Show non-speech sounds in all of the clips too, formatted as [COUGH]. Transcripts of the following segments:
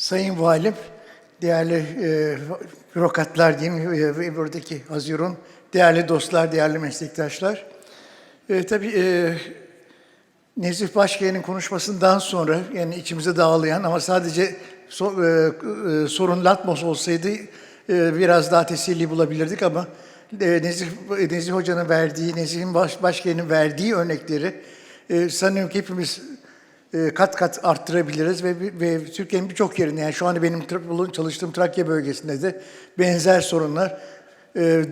Sayın Valim, değerli e, bürokratlar diyeyim e, buradaki Hazirun, değerli dostlar, değerli meslektaşlar. E, tabii e, Nezih Başkaya'nın konuşmasından sonra yani içimize dağlayan ama sadece so, e, e, sorun Latmos olsaydı e, biraz daha teselli bulabilirdik ama e, Nezih, Nezih Hoca'nın verdiği, Nezih'in baş, Başkaya'nın verdiği örnekleri e, sanıyorum ki hepimiz kat kat arttırabiliriz ve, ve Türkiye'nin birçok yerinde yani şu anda benim çalıştığım Trakya bölgesinde de benzer sorunlar e,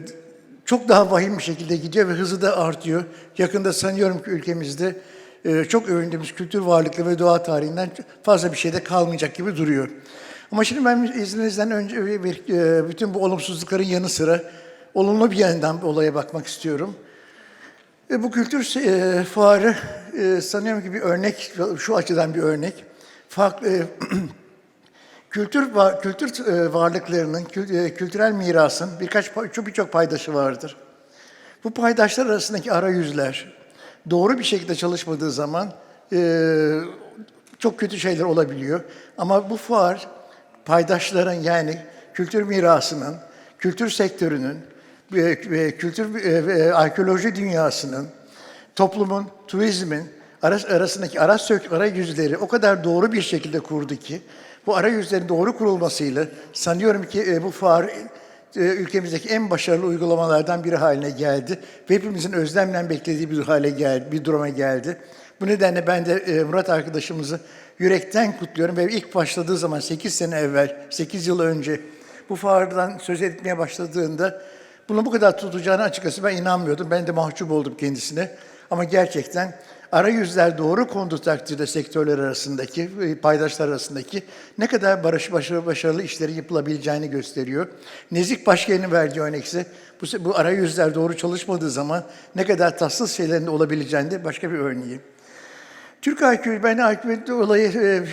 çok daha vahim bir şekilde gidiyor ve hızı da artıyor. Yakında sanıyorum ki ülkemizde e, çok övündüğümüz kültür varlıkları ve doğa tarihinden fazla bir şey de kalmayacak gibi duruyor. Ama şimdi ben izninizden önce bir, e, bütün bu olumsuzlukların yanı sıra olumlu bir yandan olaya bakmak istiyorum. Bu kültür e, fuarı e, sanıyorum ki bir örnek, şu açıdan bir örnek. Farklı, e, [CLEARS THROAT] kültür kültür varlıklarının, kül- kültürel mirasın birkaç çok birçok paydaşı vardır. Bu paydaşlar arasındaki arayüzler doğru bir şekilde çalışmadığı zaman çok kötü şeyler olabiliyor. Ama bu fuar paydaşların yani kültür mirasının, kültür sektörünün kültür ve, arkeoloji dünyasının, toplumun, turizmin aras- arasındaki ara sök arayüzleri o kadar doğru bir şekilde kurdu ki bu arayüzlerin doğru kurulmasıyla sanıyorum ki e, bu fuar e, ülkemizdeki en başarılı uygulamalardan biri haline geldi ve hepimizin özlemle beklediği bir hale geldi, bir duruma geldi. Bu nedenle ben de e, Murat arkadaşımızı yürekten kutluyorum ve ilk başladığı zaman 8 sene evvel, 8 yıl önce bu fuardan söz etmeye başladığında bunu bu kadar tutacağını açıkçası ben inanmıyordum. Ben de mahcup oldum kendisine. Ama gerçekten arayüzler doğru konduğu takdirde sektörler arasındaki, e, paydaşlar arasındaki ne kadar barış, başarılı, başarılı işleri yapılabileceğini gösteriyor. Nezik Başkan'ın verdiği örnek ise bu, bu arayüzler doğru çalışmadığı zaman ne kadar tatsız şeylerin de olabileceğini de başka bir örneği. Türk arkeoloji, ben arkeoloji olayı e,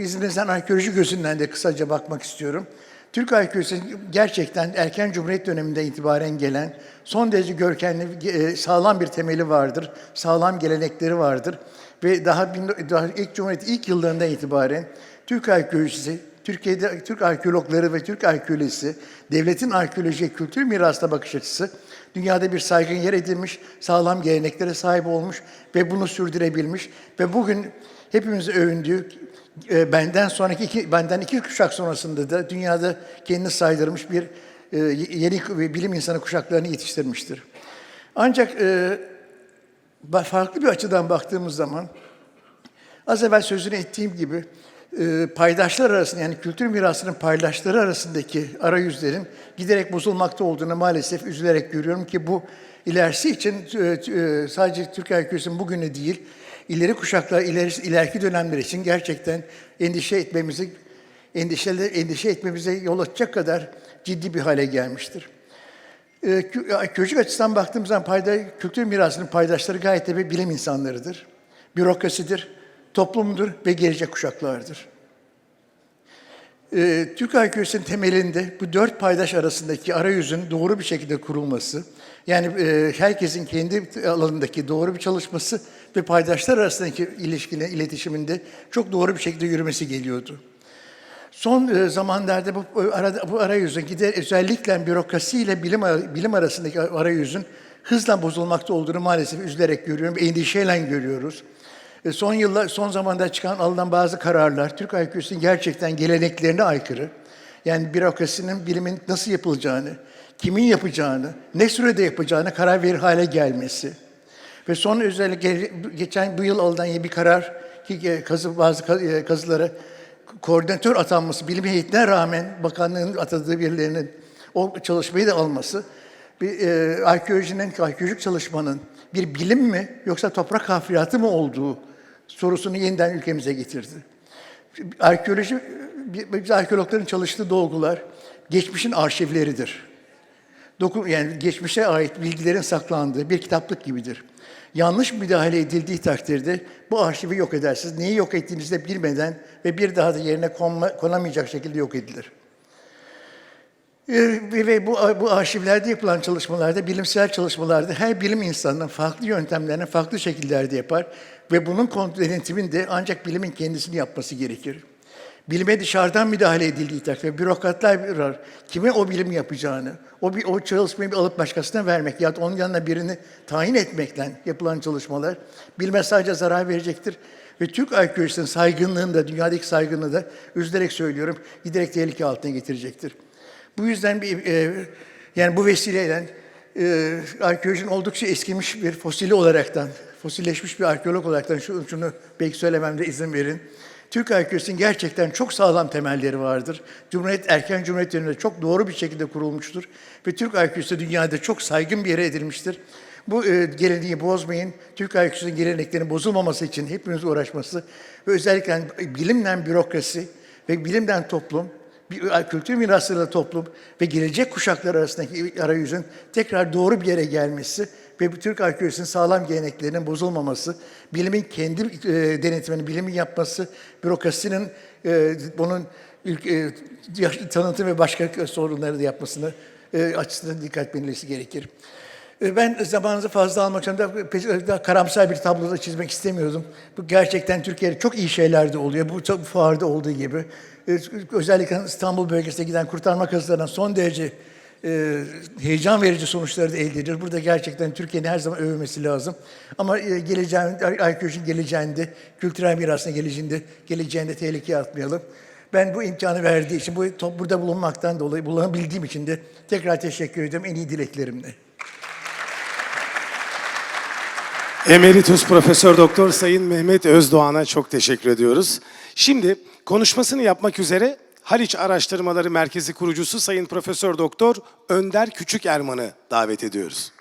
izninizden arkeoloji gözünden de kısaca bakmak istiyorum. Türk arkeolojisi gerçekten erken Cumhuriyet döneminden itibaren gelen son derece görkemli, e, sağlam bir temeli vardır, sağlam gelenekleri vardır. Ve daha, daha ilk Cumhuriyet ilk yıllarından itibaren Türk arkeolojisi, Türkiye'de Türk arkeologları ve Türk arkeolojisi, devletin arkeolojiye kültür mirasına bakış açısı dünyada bir saygın yer edilmiş, sağlam geleneklere sahip olmuş ve bunu sürdürebilmiş ve bugün hepimiz övündüğü e, benden sonraki iki, benden iki kuşak sonrasında da dünyada kendini saydırmış bir e, yeni bilim insanı kuşaklarını yetiştirmiştir. Ancak e, farklı bir açıdan baktığımız zaman Az evvel sözünü ettiğim gibi e, paydaşlar arasında yani kültür mirasının paydaşları arasındaki arayüzlerin giderek bozulmakta olduğunu maalesef üzülerek görüyorum ki bu ilerisi için sadece Türk arkeolojisinin bugünü değil, ileri kuşaklar, ileri, ileriki dönemler için gerçekten endişe etmemizi endişeli, endişe etmemize yol açacak kadar ciddi bir hale gelmiştir. E, kü- Arkeolojik açıdan baktığımız zaman payda, kültür mirasının paydaşları gayet tabii bilim insanlarıdır. Bürokrasidir, toplumdur ve gelecek kuşaklardır. Ee, Türk arkeolojisinin temelinde bu dört paydaş arasındaki arayüzün doğru bir şekilde kurulması, yani e, herkesin kendi alanındaki doğru bir çalışması ve paydaşlar arasındaki ilişkinin, iletişiminde çok doğru bir şekilde yürümesi geliyordu. Son e, zamanlarda bu e, arada bu arayüzün gider özellikle bürokrasi ile bilim ara- bilim arasındaki arayüzün hızla bozulmakta olduğunu maalesef üzülerek görüyorum, endişeyle görüyoruz. E, Son yıllar, son zamanda çıkan alınan bazı kararlar Türk arkeolojisinin gerçekten geleneklerine aykırı. Yani bürokrasinin bilimin nasıl yapılacağını, kimin yapacağını, ne sürede yapacağını karar verir hale gelmesi. Ve son özellikle geçen bu yıl alınan bir karar ki e, kazı, bazı e, kazılara koordinatör atanması, bilim heyetine rağmen bakanlığın atadığı birilerinin o çalışmayı da alması, bir e, arkeolojinin, arkeolojik çalışmanın bir bilim mi yoksa toprak hafriyatı mı olduğu sorusunu yeniden ülkemize getirdi. Arkeoloji, biz arkeologların çalıştığı dolgular geçmişin arşivleridir. Doku, yani geçmişe ait bilgilerin saklandığı bir kitaplık gibidir. Yanlış müdahale edildiği takdirde bu arşivi yok edersiniz. Neyi yok ettiğinizi de bilmeden ve bir daha da yerine konma, konamayacak şekilde yok edilir. Ee, ve bu, bu arşivlerde yapılan çalışmalarda, bilimsel çalışmalarda her bilim insanının farklı yöntemlerini farklı şekillerde yapar ve bunun denetimini de ancak bilimin kendisini yapması gerekir. bilime dışarıdan müdahale edildiği takdirde bürokratlar var. Kime o bilimi yapacağını, o, bir, o çalışmayı alıp başkasına vermek ya da onun yanına birini tayin etmekle yapılan çalışmalar bilime sadece zarar verecektir. Ve Türk arkeolojisinin saygınlığını da, dünyadaki saygınlığı da üzülerek söylüyorum, giderek tehlike altına getirecektir. Bu yüzden bir, e, yani bu vesileyle e, arkeolojinin oldukça eskimiş bir fosili olaraktan, fosilleşmiş bir arkeolog olaraktan şunu, şunu belki söylememde izin verin. Türk arkeolojisinin gerçekten çok sağlam temelleri vardır. Cumhuriyet, erken Cumhuriyet döneminde çok doğru bir şekilde kurulmuştur. Ve Türk arkeolojisi dünyada çok saygın bir yere edilmiştir. Bu e, geleneği bozmayın. Türk arkeolojisinin geleneklerinin bozulmaması için hepimiz uğraşması ve özellikle bilimden bürokrasi ve bilimden toplum, bir kültür mirasıyla toplum ve gelecek kuşaklar arasındaki arayüzün tekrar doğru bir yere gelmesi ve bu Türk arkeolojisinin sağlam geleneklerinin bozulmaması, bilimin kendi e, denetimini, bilimin yapması, bürokrasinin e, bunun ülke, e, tanıtım ve başka sorunları da yapmasını e, açısından dikkat edilmesi gerekir. E, Ben zamanınızı fazla almak için daha karamsar bir tablo da çizmek istemiyordum. Bu gerçekten Türkiye'de çok iyi şeyler de oluyor. Bu fuarda olduğu gibi. E, Özellikle İstanbul bölgesine giden kurtarma kazılarından son derece e, heyecan verici sonuçları da elde ediyoruz. Burada gerçekten Türkiye'nin her zaman övülmesi lazım. Ama e, geleceğin, arkeolojinin geleceğinde, kültürel mirasına geleceğinde, geleceğinde tehlikeye atmayalım. Ben bu imkanı verdiği için, bu burada bulunmaktan dolayı, bulunabildiğim için de tekrar teşekkür ediyorum en iyi dileklerimle. Emeritus Profesör Doktor Sayın Mehmet Özdoğan'a çok teşekkür ediyoruz. Şimdi konuşmasını yapmak üzere Haliç Araştırmaları Merkezi kurucusu Sayın Profesör Doktor Önder Küçük Erman'ı davet ediyoruz.